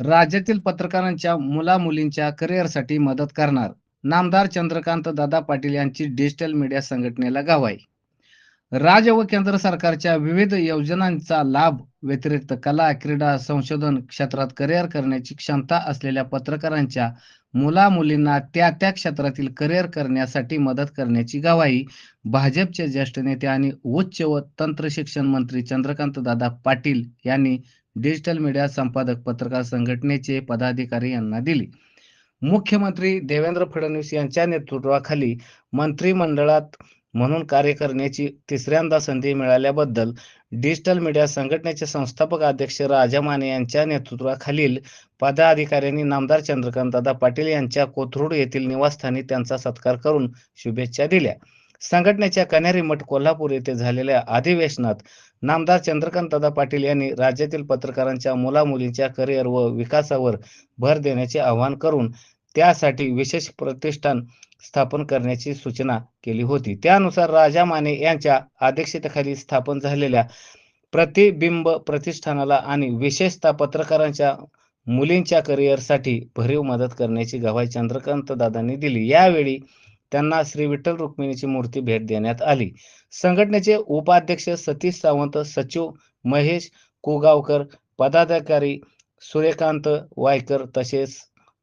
राज्यातील पत्रकारांच्या मुला मुलींच्या करिअरसाठी मदत करणार. नामदार चंद्रकांत दादा पाटील यांची डिजिटल मीडिया संघटनेला गवाही. राज्य व केंद्र सरकारच्या विविध योजनांचा लाभ व्यतिरिक्त कला क्रीडा संशोधन क्षेत्रात करिअर करण्याची क्षमता असलेल्या पत्रकारांच्या मुला मुलींना त्या त्या क्षेत्रातील करिअर करण्यासाठी मदत करण्याची गवाही भाजपचे ज्येष्ठ नेते आणि उच्च व तंत्र शिक्षण मंत्री चंद्रकांत दादा पाटील यांनी डिजिटल मीडिया संपादक पत्रकार संघटनेचे पदाधिकारी यांना दिली. मुख्यमंत्री देवेंद्र फडणवीस यांच्या नेतृत्वाखाली मंत्रिमंडळात म्हणून कार्य करण्याची तिसऱ्यांदा संधी मिळाल्याबद्दल डिजिटल मीडिया संघटनेचे संस्थापक अध्यक्ष राजा माने यांच्या नेतृत्वाखालील पदाधिकाऱ्यांनी नामदार चंद्रकांतदादा पाटील यांच्या कोथरूड येथील निवासस्थानी त्यांचा सत्कार करून शुभेच्छा दिल्या. संघटनेच्या कन्हेरी मठ कोल्हापूर येथे झालेल्या अधिवेशनात नामदार चंद्रकांतदादा पाटील यांनी राज्यातील पत्रकारांच्या मुलामुलींच्या करिअर व विकासावर भर देण्याचे आवाहन करून त्यासाठी विशेष प्रतिष्ठान स्थापन करण्याची सूचना केली होती. त्यानुसार राजा माने यांच्या अध्यक्षतेखाली स्थापन झालेल्या प्रतिबिंब प्रतिष्ठानाला आणि विशेषतः पत्रकारांच्या मुलींच्या करिअरसाठी भरीव मदत करण्याची गवाही चंद्रकांत दादांनी दिली. यावेळी त्यांना श्री विठ्ठल रुक्मिणीची मूर्ती भेट देण्यात आली. संघटनेचे उपाध्यक्ष सतीश सावंत सचिव महेश कुगावकर पदाधिकारी सूर्यकांत वायकर तसेच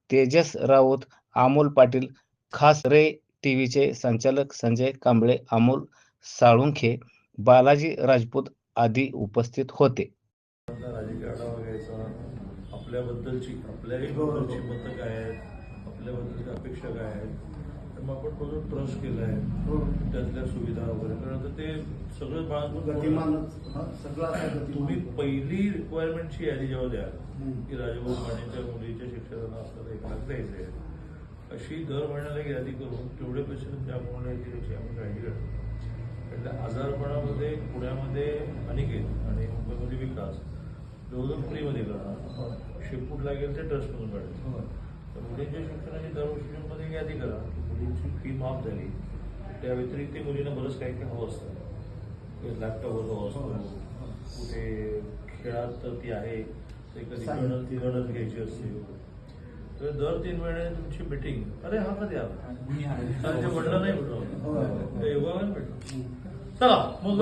तेजस राऊत अमोल पाटील खास रे टीव्हीचे संचालक संजय कांबळे अमोल साळुंखे बालाजी राजपूत आदी उपस्थित होते. आपल्याबद्दलची आपल्याही मतं काय आहेत आपल्याबद्दलची अपेक्षा काय आहेत आपण जो ट्रस्ट केला आहे. त्यातल्या सुविधा वगैरे. कारण आता ते सगळं बाळगून हा, सगळं. तुम्ही पहिली रिक्वायरमेंटची यादी जेव्हा द्याल की राजभाऊ मानेच्या मुलीच्या शिक्षणाला आपल्याला एक लाख द्यायचे अशी दर महिन्याला एक यादी करून तेवढे पैसे तुमच्या अकाउंटला येतील याची आम्ही काळजी करतो त्यातल्या आजारपणामध्ये पुण्यामध्ये अनिकेत आणि मुंबईमध्ये विकास. जवळजवळ फ्रीमध्ये करणार. शिपूट लागेल ते ट्रस्टमधून काढेल. तर मुलींच्या शिक्षणाची दरवर्षीमध्ये यादी करा मुलींची फी माफ झाली त्या व्यतिरिक्त मुलींना बरंच काही काही हवं असतं. लॅपटॉप हवं असतो. कुठे खेळात ती आहे ते कधी गणत ती गणत घ्यायची असते. तर दर तीन महिने तुमची मीटिंग अरे हा कधी आला? मी आहे. त्यांच्या वडिला नाही भेटलो हो. योगाला भेटलो चला मग